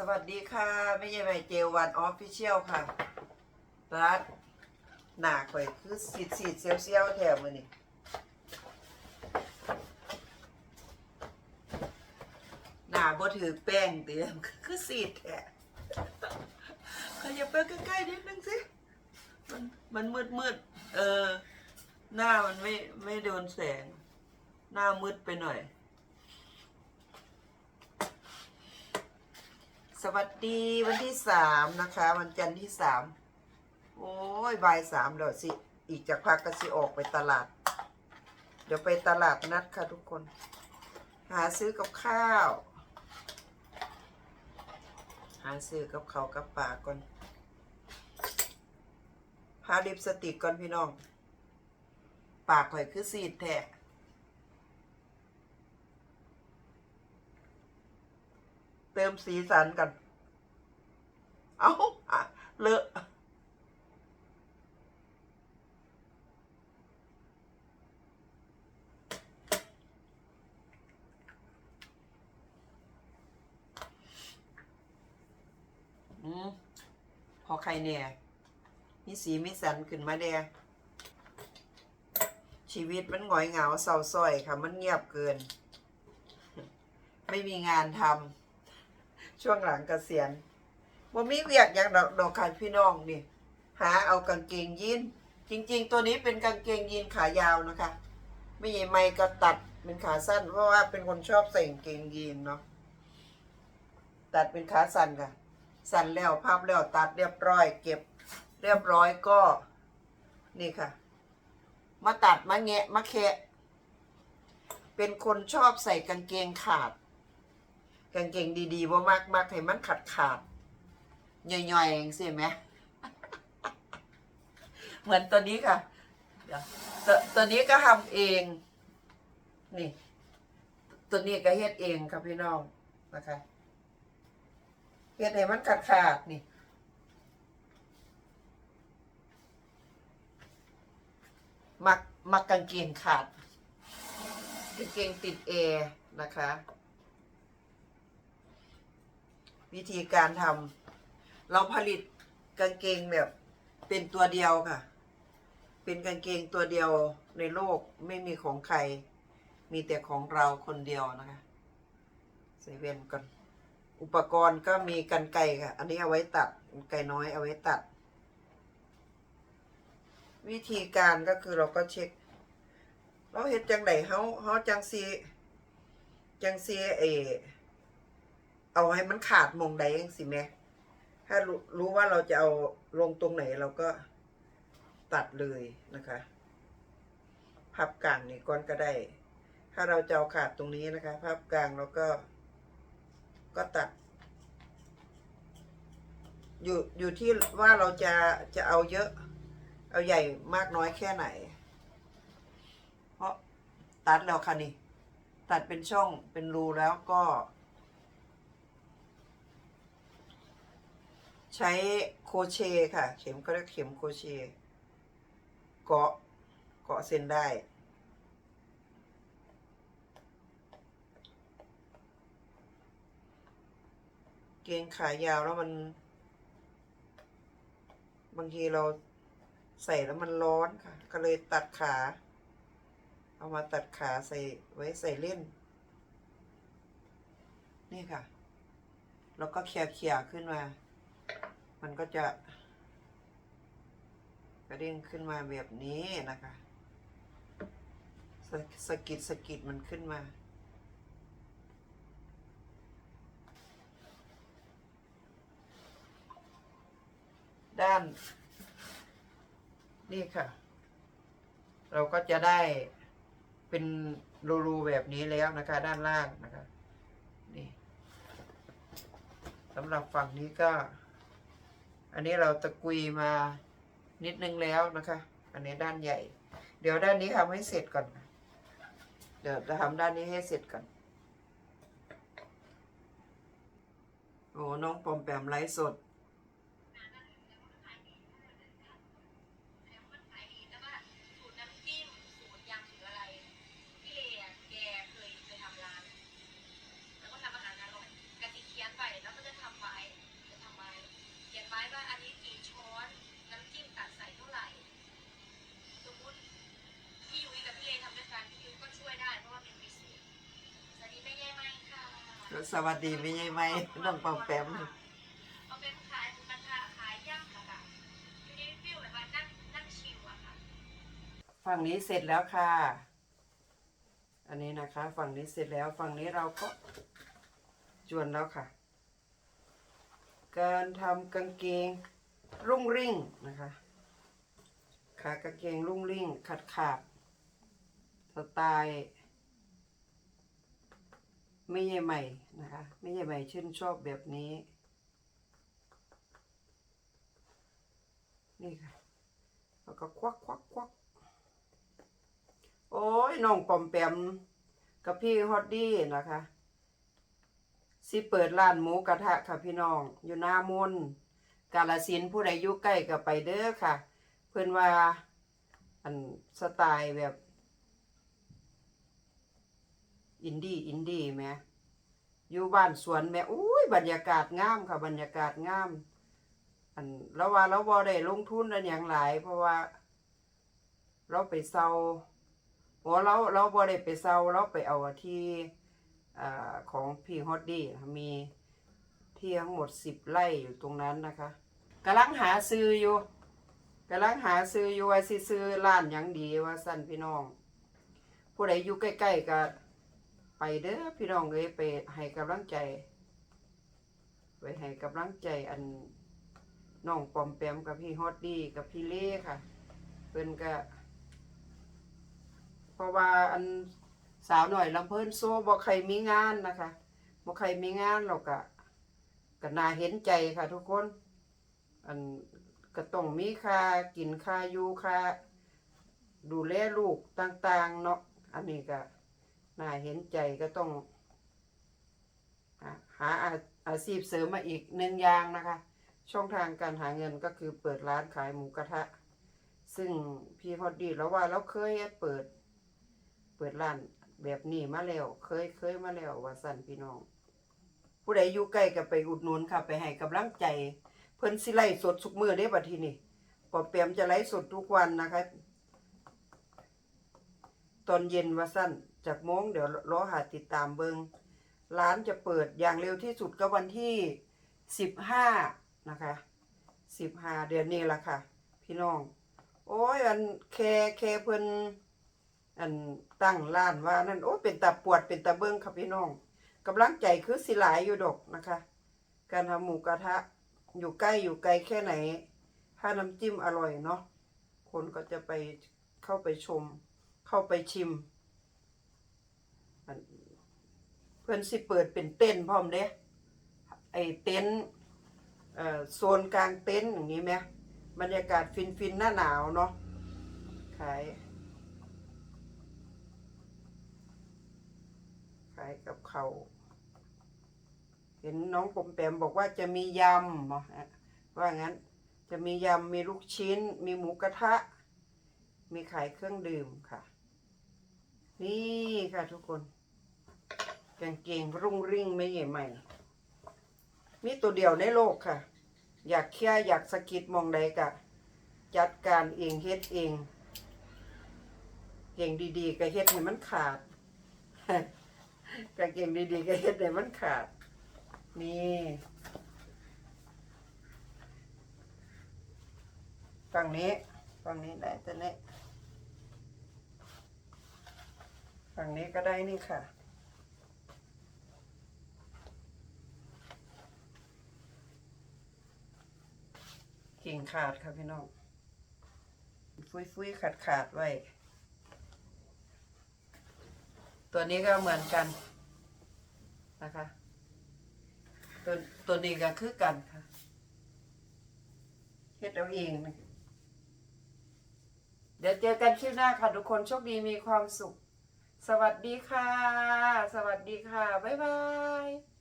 สวัสดีค่ะไม่ใช่ใบเจวันออฟฟิเชียลค่ะรัดหนาข่อยคือสีดสีดเซียวเซียวแถมมือนี่หนาบ่ถือแป้งเตียมคือสีดแท้ขยับไปใกล้ๆนิดนึงสิมันมันมืดมืดเออ หน้ามันไม่ไม่โดนแสง หน้ามืดไปหน่อย วัสดีวันที่สามนะคะ วันจันทร์ที่สามโอ้ยบ่ายสามแล้วสิ อีกจากพักก็สิออกไปตลาด เดี๋ยวไปตลาดนัดค่ะทุกคน หาซื้อกับข้าว หาซื้อกับเขาวกับปลาก่อนพาลิปสติกก่อนพี่น้อง ปากข่อยคือสีดแท้เติมสีสันกัน เอาอะเลอะอืมพอใครเนี่ยมีสีมีสันขึ้นมาแดงชีวิตมันหงอยเหงาเศร้าส้อยค่ะ มันเงียบเกิน ไม่มีงานทำช่วงหลังเกษียณ ว่ามีเวียกอย่างดอกดอกขาพี่น้องนี่ หาเอากางเกงยีนจริง ๆ ตัวนี้เป็นกางเกงยีนขายาวนะคะไม่ใช่ไม่ก็ตัดเป็นขาสั้น เพราะว่าเป็นคนชอบใส่กางเกงยีนเนาะตัดเป็นขาสั้นค่ะ สั้นแล้วพับแล้วตัดเรียบร้อย เก็บเรียบร้อยก็ นี่ค่ะ มาตัดมาแงะมาแคะเป็นคนชอบใส่กางเกงขาด กางเกงดีๆว่ามากมากให้มันขาดขาดๆ ย่อยๆเองสิไหมเหมือนตัวนี้ค่ะเดี๋ยวตัวตัวนี้ก็ทำเอง นี่ ตัวนี้ก็เฮ็ดเองครับพี่น้องนะคะเฮ็ดให้มันขาดขาดนี่มักมักกางเกงขาดกางเกงติดเอนะคะ วิธีการทำ เราผลิตกางเกงแบบเป็นตัวเดียวค่ะ เป็นกางเกงตัวเดียวในโลกไม่มีของใคร มีแต่ของเราคนเดียวนะคะใส่เวนก่อนอุปกรณ์ก็มีกันไกรค่ะ อันนี้เอาไว้ตัดไกรน้อยเอาไว้ตัด วิธีการก็คือเราก็เช็ค เราเฮ็ดจังไดเฮาเฮาจังซีจังซีเอเอาให้มันขาดมองใดเองสิแม่ ถ้ารู้รู้ว่าเราจะเอาลงตรงไหนเราก็ตัดเลยนะคะ พับกลางนี่ก้อนก็ได้ ถ้าเราจะเอาขาดตรงนี้นะคะ พับกลางเราก็ก็ตัด อยู่อยู่ที่ว่าเราจะจะเอาเยอะ เอาใหญ่มากน้อยแค่ไหน เพราะตัดแล้วค่ะนี่ ตัดเป็นช่องเป็นรูแล้วก็ ใช้โคเชค่ะ เข็มก็เรียกเข็มโคเชเกาะเกาะเส้นได้ เกงขายาวแล้วมัน บางทีเราใส่แล้วมันร้อนค่ะ ก็เลยตัดขา เอามาตัดขาใส่ไว้ใส่เล่น นี่ค่ะ แล้วก็เขี่ยเขี่ยๆขึ้นมา มันก็จะกระเด้งขึ้นมาแบบนี้นะคะสสกิดสกิดมันขึ้นมาด้านนี่ค่ะ เราก็จะได้เป็นรูๆแบบนี้แล้วนะคะ ด้านล่างนะคะนี่สำหรับฝั่งนี้ก็ อันนี้เราตะกุยมานิดนึงแล้วนะคะ อันนี้ด้านใหญ่ เดี๋ยวด้านนี้ทำให้เสร็จก่อน เดี๋ยวจะทำด้านนี้ให้เสร็จก่อน โอ้น้องปอมแปมไลฟ์สด วัสดีไม่ใช่ไหมน้องปอมแปมเอาเป็นขายหมูกระทะขายย่างค่ะค่ะอยู่ในฟิลแบบว่านั่งนั่งชิลอะค่ะฝั่งนี้เสร็จแล้วค่ะ อันนี้นะคะ ฝั่งนี้เสร็จแล้ว ฝั่งนี้เราก็จวนแล้วค่ะ การทำกางเกงรุ่งริ่งนะคะขากางเกงรุ่งริ่งขาดขาดสไตล์ ไม่ใช่ใหม่นะคะไม่ใช่ใหม่ชื่นชอบแบบนี้ นี่ค่ะ แล้วก็ควักควักควักโอ้ยน้องปอมแปมกับพี่ฮอดดี้นะคะสิเปิดร้านหมูกระทะค่ะพี่น้อง อยู่หน้ามนกาลสินผู้ใดอยู่ใกล้ก็ไปเด้อค่ะ เพื่อนว่าอันสไตล์แบบ อินดี้อินดี้แหม่อยู่บ้านสวนแม่อุ้ยบรรยากาศงามค่ะ บรรยากาศงาม อันแล้วว่าเราบ่ได้ลงทุนอันอย่างหลาย เพราะว่า เราไปเซาโอ้เราเราบ่ได้ไปเซาเราไปเอาที่อ่าของพี่ฮอดดี้มีที่ทั้งหมดสิบไร่อยู่ตรงนั้นนะคะกำลังหาซื้ออยู่กำลังหาซื้ออยู่ว่าสิซื้อร้านหยังดีว่าสั่นพี่น้อง ผู้ใดอยู่ใกล้ๆก็ ไปเด้อพี่น้องเอ้ยไปให้กำลังใจ ไปให้กำลังใจอันน้องปอมแปมกับพี่ฮอดดี้กับพี่เล่ค่ะเพิ่นก็เพราะว่าอันสาวหน่อยลำเพิ่นโซ่บ่ใครมีงานนะคะบ่ใครมีงานเราก็ก็น่าเห็นใจค่ะทุกคน อันก็ต้องมีค่ากินค่าอยู่ค่าดูแลลูกต่างๆเนาะอันนี้ก็ น่าเห็นใจก็ต้อง หาอาอาชีพเสริมมาอีกหนึ่งอย่างนะคะ ช่องทางการหาเงินก็คือเปิดร้านขายหมูกระทะ ซึ่งพี่พอดีแล้วว่าเราเคยเปิด เปิดร้านแบบนี้มาแล้ว เคยเคยมาแล้วว่าสั่นพี่น้อง ผู้ใดอยู่ใกล้ก็ไปอุดหนุนค่ะ ไปให้กำลังใจ เพิ่นสิไล่สดทุกมือเด้บัดทีนี้ปอเปียมจะไล่สดทุกวันนะคะ ตอนเย็นว่าสั้น จากโมงเดี๋ยวรอหาติดตามเบิงร้านจะเปิดอย่างเร็วที่สุดก็วันที่สิบห้านะคะสิบห้าเดือนนี้ละค่ะ พี่น้อง โอ้ยอันแคแคเพิ่นอันตั้งร้านว่านั่นโอ้ยเป็นตาปวดเป็นตาเบิ้งค่ะพี่น้องกำลังใจคือสิหลายอยู่ดอกนะคะ การทำหมูกระทะอยู่ใกล้อยู่ไกลแค่ไหน ถ้าน้ำจิ้มอร่อยเนาะคนก็จะไปเข้าไปชม เข้าไปชิมอัน เพื่อนสิเปิดเป็นเต้นพร้อมเด้ไอเต็นเอ่อโซนกลางเต็นอย่างนี้ไหมบรรยากาศฟินฟินๆหน้าหนาวเนาะขายขายกับเขาเห็นน้องปมแปมบอกว่าจะมียำบอกฮะว่างั้นจะมียำมีลูกชิ้น มีหมูกระทะ มีขายเครื่องดื่มค่ะ นี่ค่ะทุกคน กางเกงรุ่งริ่งไม่ใหญ่ใหม่ มีตัวเดียวในโลกค่ะ อยากแค่อยากสะกิดมองใดกะ จัดการเองเฮ็ดเองเก่งดีๆก็เฮ็ดให้มันขาดกางเกงดีๆก็เฮ็ดให้มันขาด นี่ฝั่งนี้ฝั่งนี้ได้แต่เนี้ฝั่งนี้ก็ได้นี่ค่ะ ขาดค่ะพี่น้องฟุยฟุยขาดขาดๆไว้ ตัวนี้ก็เหมือนกันนะคะ ตัวตัวนี้ก็คือกันค่ะเฮ็ดเอาเองนะเดี๋ยวเจอกันคลิปหน้าค่ะทุกคนโชคดีมีความสุข สวัสดีค่ะ สวัสดีค่ะ บ๊ายบาย